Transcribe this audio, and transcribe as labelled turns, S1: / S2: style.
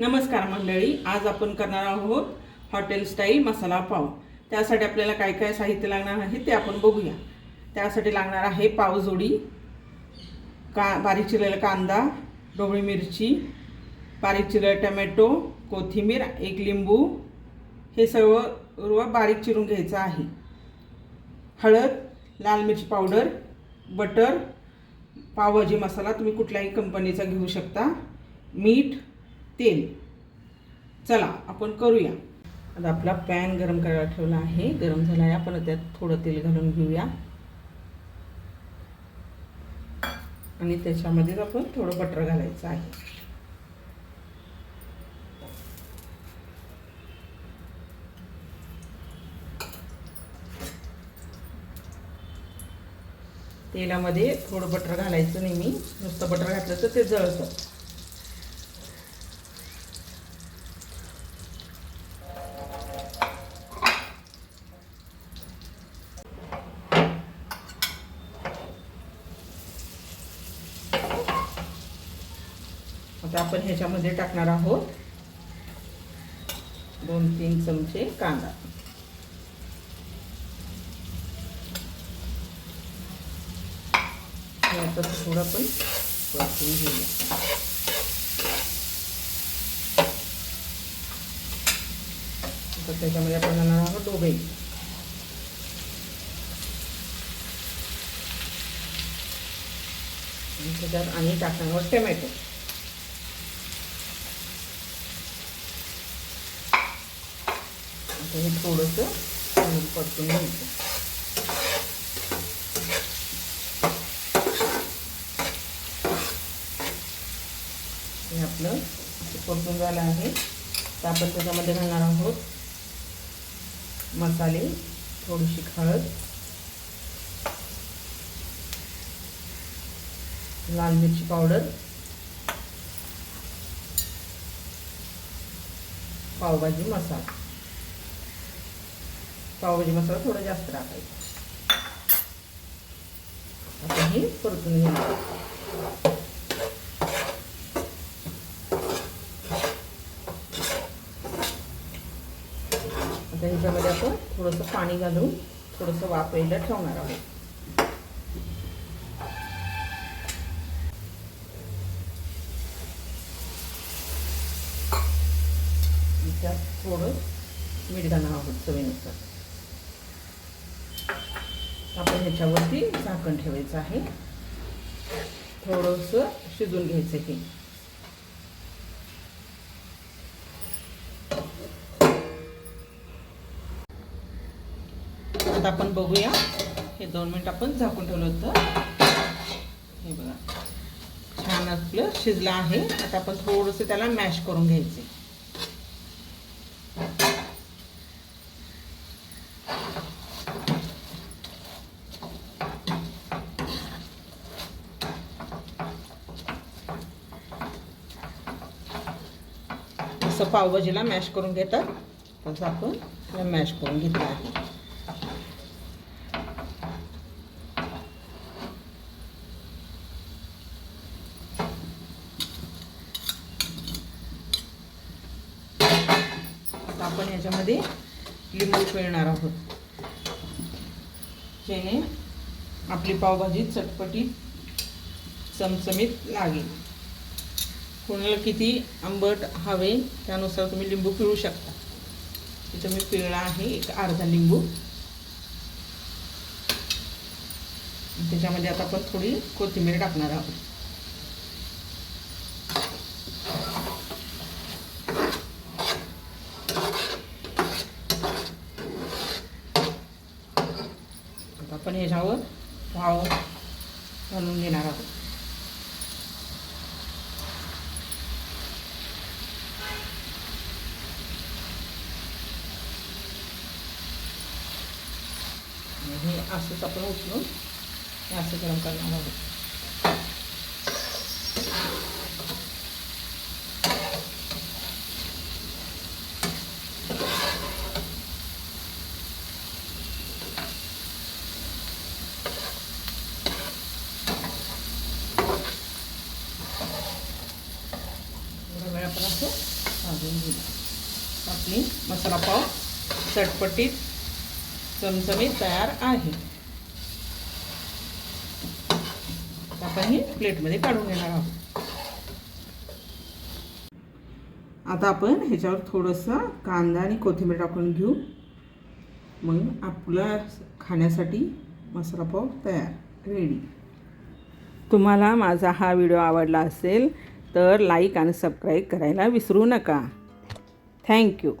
S1: नमस्कार मंडळी आज आपण करणार आहोत हॉटेल स्टाईल मसाला पाव. त्यासाठी आपल्याला काय काय साहित्य लागणार आहे ते आपण बघूया. त्यासाठी लागणार आहे पावजोडी का बारीक चिरलेला कांदा ढोबळी मिरची बारीक चिरलेला टमॅटो कोथिंबीर एक लिंबू हे सर्व सर्व बारीक चिरून घ्यायचं आहे. हळद लाल मिरची पावडर बटर पावभाजी मसाला तुम्ही कुठल्याही कंपनीचा घेऊ शकता. मीठ तेल. चला आपण करूया. आता आपला पॅन गरम करायला ठेवला आहे. गरम झाला आहे आपण त्यात थोडं तेल घालून घेऊया. आणि त्याच्यामध्येच आपण थोडं बटर घालायचं आहे. तेलामध्ये थोडं बटर घालायचं नेहमी. नुसतं बटर घातलं तर ते जळतं. आता आपण ह्याच्यामध्ये टाकणार आहोत दोन तीन चमचे कांदा. आता थोडं पण परतून घेऊया. आता त्याच्यामध्ये आपण जाणार आहोत डोबे त्याच्यात आणि टाकणार आहोत टमॅटो. आता हे थोडंसं परतून घ्यायचं. हे आपलं परतून झालं आहे. तर आपण त्याच्यामध्ये घालणार आहोत मसाले थोडीशी हळद लाल मिरची पावडर पावभाजी मसाला. पावभाजी मसाला थोडा जास्त टाकायचा. आता हे परतून घ्यायचं आता ह्याच्यामध्ये आपण थोडंसं पाणी घालून थोडंसं वाफायला ठेवणार आहोत. त्यात थोडं मीठ घालणार आहोत चवीनुसार. आपण ह्याच्यावरती झाकण ठेवायचं आहे. थोडंसं शिजून घ्यायचं हे. आता आपण बघूया. हे दोन मिनिट आपण झाकून ठेवलं होतं. हे बघा. छान आपलं शिजलं आहे. आता आपण थोडंसं त्याला मॅश करून घ्यायचे जसं पावभाजीला मॅश करून घेतात. तसं आपण मॅश करून घेतलं आहे. आता आपण याच्यामध्ये लिंबू पिळणार आहोत. ज्याने आपली पावभाजी चटपटीत चमचमीत लागेल. कोणाला किती आंबट हवे त्यानुसार तुम्ही लिंबू पिळू शकता. इथं मी पिळला आहे एक अर्धा लिंबू. त्याच्यामध्ये आता आपण थोडी कोथिंबीर टाकणार आहोत. आता आपण ह्याच्यावर भाव घालून घेणार आहोत. हे असंच आपण उचलून हे असं गरम करणार आहोत एवढा वेळ आपण असं आपली मसाला पाव चटपटीत चमचमीत तयार आहे. आपण ही प्लेटमध्ये काढून घेणार आहोत. आता आपण ह्याच्यावर थोडंसं कांदा आणि कोथिंबीर टाकून घेऊ. मग आपला खाण्यासाठी मसाला पाव तयार रेडी तुम्हाला माझा हा व्हिडिओ आवडला असेल तर लाईक आणि सबस्क्राईब करायला विसरू नका. थँक्यू